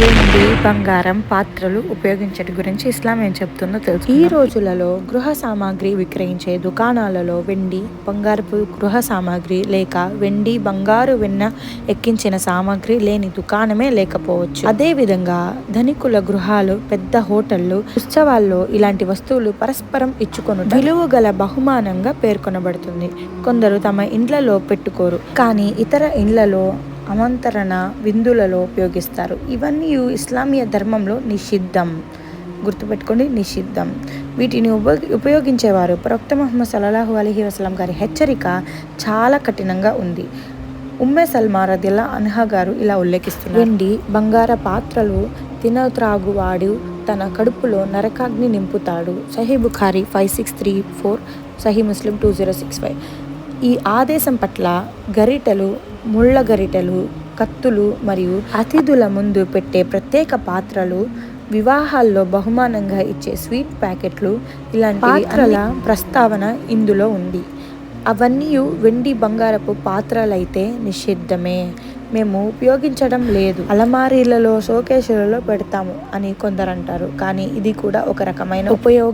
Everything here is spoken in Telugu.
వెండి బంగారం పాత్రలు ఉపయోగించడం గురించి ఇస్లాం ఏం చెప్తుందో తెలుసు ఈ రోజులలో గృహ సామాగ్రి విక్రయించే దుకాణాలలో వెండి బంగారపు గృహ సామాగ్రి లేక వెండి బంగారు వెన్న ఎక్కించిన సామాగ్రి లేని దుకాణమే లేకపోవచ్చు. అదే విధంగా ధనికుల గృహాలు పెద్ద హోటళ్ళు ఉత్సవాల్లో ఇలాంటి వస్తువులు పరస్పరం ఇచ్చుకొను విలువ గల బహుమానంగా పేర్కొనబడుతుంది. కొందరు తమ ఇండ్లలో పెట్టుకోరు. కానీ ఇతర ఇండ్లలో అమంతరణ విందులలో ఉపయోగిస్తారు. ఇవన్నీ ఇస్లామీయ ధర్మంలో నిషిద్ధం. గుర్తుపెట్టుకోండి నిషిద్ధం. వీటిని ఉప ఉపయోగించేవారు ప్రవక్త మహమ్మద్ సల్లాహు అలహి వసలం గారి హెచ్చరిక చాలా కఠినంగా ఉంది. ఉమ్మె సల్మా రదిల్లా అన్హా గారు ఇలా ఉల్లేఖిస్తున్నారు. వెండి బంగార పాత్రలు తినత్రాగువాడు తన కడుపులో నరకాగ్ని నింపుతాడు. Sahih Bukhari five six three four Sahih Muslim two zero six five. ఈ ఆదేశం పట్ల గరిటెలు ముళ్ళ గరిటెలు కత్తులు మరియు అతిథుల ముందు పెట్టే ప్రత్యేక పాత్రలు వివాహాల్లో బహుమానంగా ఇచ్చే స్వీట్ ప్యాకెట్లు ఇలాంటి పాత్రల ప్రస్తావన ఇందులో ఉంది. అవన్నీ వెండి బంగారపు పాత్రలైతే నిషిద్ధమే. మేము ఉపయోగించడం లేదు. అలమారీలలో షోకేసులలో పెడతాము అని కొందరు అంటారు కానీ ఇది కూడా ఒక రకమైన ఉపయోగ.